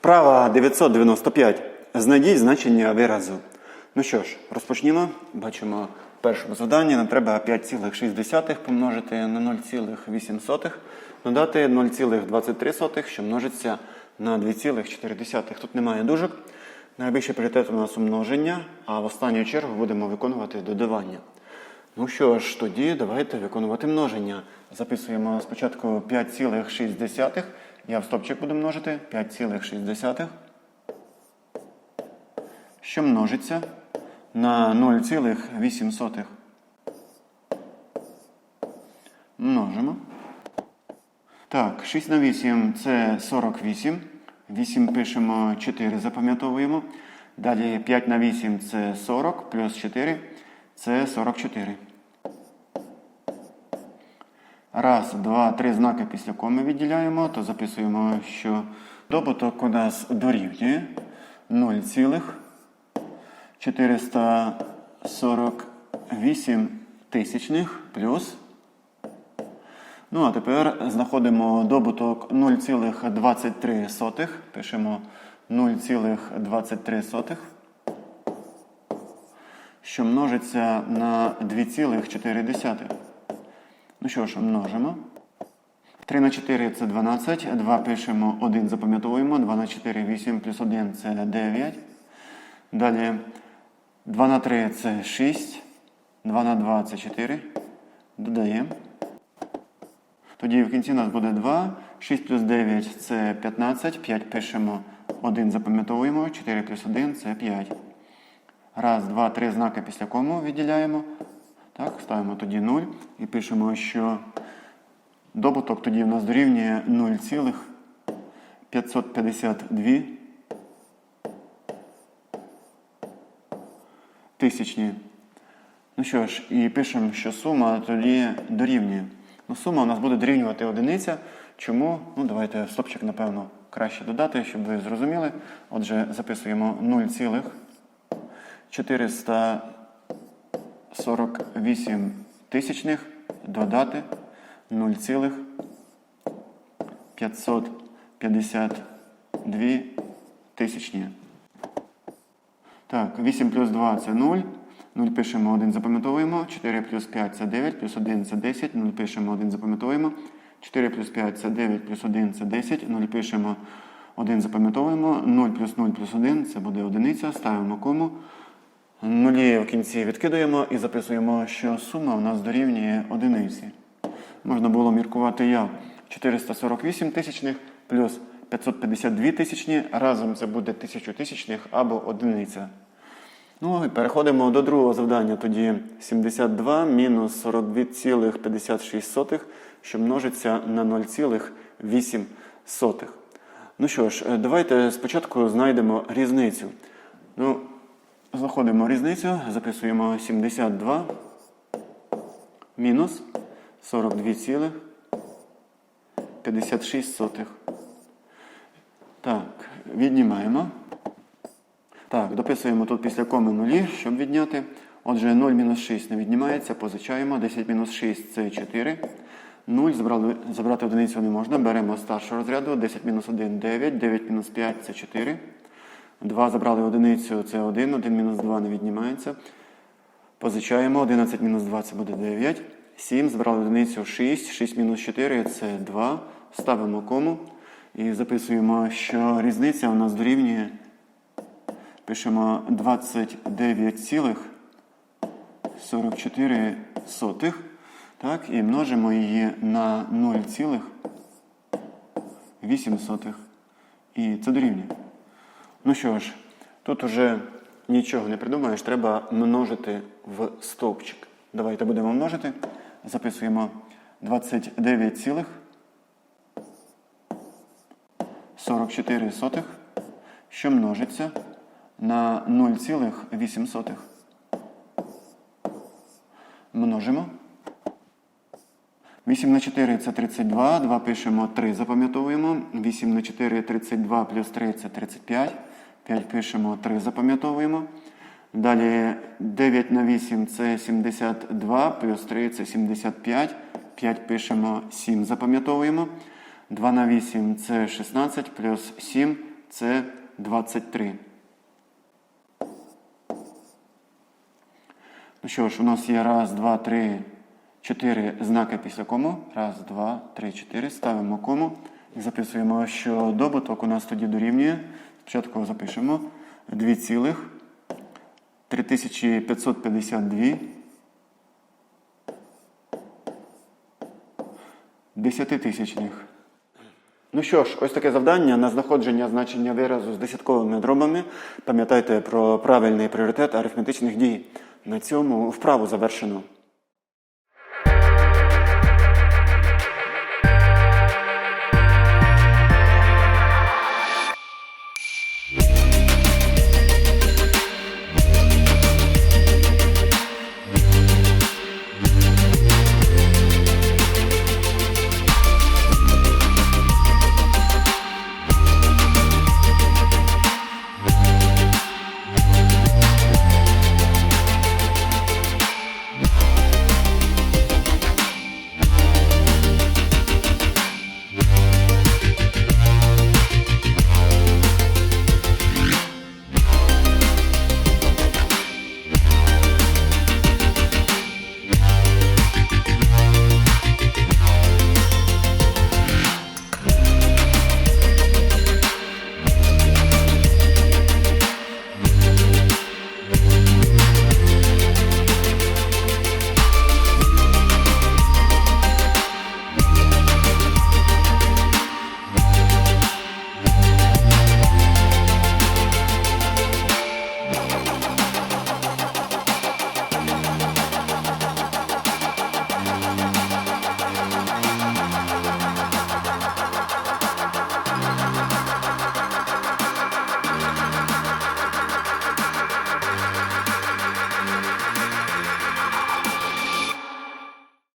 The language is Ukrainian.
Вправа 995. Знайдіть значення виразу. Ну що ж, розпочнімо. Бачимо в першому завданні нам треба 5,6 помножити на 0,8, додати 0,23, що множиться на 2,4. Тут немає дужок. Найбільший пріоритет у нас умноження, а в останню чергу будемо виконувати додавання. Ну що ж, тоді давайте виконувати множення. Записуємо спочатку 5,6. Я в стопчик буду множити 5,6, що множиться на 0,8. Множимо. Так, 6 на 8 це 48. 8 пишемо 4, запам'ятовуємо. Далі 5 на 8 це 40, плюс 4 це 44. Раз, два, три знаки після коми відділяємо, то записуємо, що добуток у нас дорівнює 0,448 тисячних плюс. Ну, а тепер знаходимо добуток 0,23. Пишемо 0,23, що множиться на 2,4. Що ж, множимо. 3 на 4 це 12. 2 пишемо 1, запам'ятовуємо. 2 на 4 8 плюс 1 це 9. Далі 2 на 3 це 6. 2 на 2 це 4. Додаємо. Тоді в кінці у нас буде 2. 6 плюс 9 це 15. 5 пишемо 1, запам'ятовуємо. 4 плюс 1 це 5. Раз, два, три знаки після кому відділяємо. Так, ставимо тоді 0 і пишемо, що добуток тоді в нас дорівнює 0,552 тисячні. Ну що ж, і пишемо, що сума тоді дорівнює. Ну, сума у нас буде дорівнювати одиниця. Чому? Ну, давайте стопчик, напевно, краще додати, щоб ви зрозуміли. Отже, записуємо 0,400. 48 тисячних додати 0,552 тисячні. Так, 8 плюс 2 це 0. 0 пишемо 1, запам'ятовуємо. 4 плюс 5 це 9, плюс 1 це 10. 0 пишемо 1, запам'ятовуємо. 4 плюс 5 це 9, плюс 1 це 10. 0 пишемо 1, запам'ятовуємо. 0 плюс 0 плюс 1 це буде одиниця. Ставимо кому. Нулі в кінці відкидаємо і записуємо, що сума у нас дорівнює одиниці. Можна було міркувати як 448 тисячних плюс 552 тисячні. Разом це буде 1000 тисячних або одиниця. Ну і переходимо до другого завдання. Тоді 72 мінус 42,56, що множиться на 0,8. Ну що ж, давайте спочатку знайдемо різницю. Ну, Знаходимо різницю, записуємо 72 мінус 42,56. Так, віднімаємо. Так, дописуємо тут після коми нулі, щоб відняти. Отже, 0 мінус 6 не віднімається, позичаємо. 10 мінус 6 це 4. 0 забрали, забрати одиницю не можна. Беремо старшого розряду. 10 мінус 1 9, 9 мінус 5 це 4. 2 забрали одиницю, це 1, 1 мінус 2 не віднімається. Позичаємо, 11 мінус 2 це буде 9. 7 забрали одиницю 6, 6 мінус 4 це 2. Ставимо кому і записуємо, що різниця у нас дорівнює. Пишемо 29,44. Так, і множимо її на 0,8. І це дорівнює. Ну що ж, тут уже нічого не придумаєш, треба множити в стовпчик. Давайте будемо множити. Записуємо 29,44, що множиться на 0,8. Множимо. 8 на 4 це 32, 2 пишемо 3, запам'ятовуємо. 8 на 4 32 плюс 3 це 35. 5 пишемо 3, запам'ятовуємо. Далі 9 на 8 це 72, плюс 3 це 75. 5 пишемо 7, запам'ятовуємо. 2 на 8 це 16, плюс 7 це 23. Ну що ж, у нас є раз, два, три, чотири знаки після кому. Раз, два, три, чотири. Ставимо кому і записуємо, що добуток у нас тоді дорівнює. Спочатку запишемо 2 цілих 3552 десятитисячних. Ну що ж, ось таке завдання на знаходження значення виразу з десятковими дробами. Пам'ятайте про правильний пріоритет арифметичних дій. На цьому вправу завершено.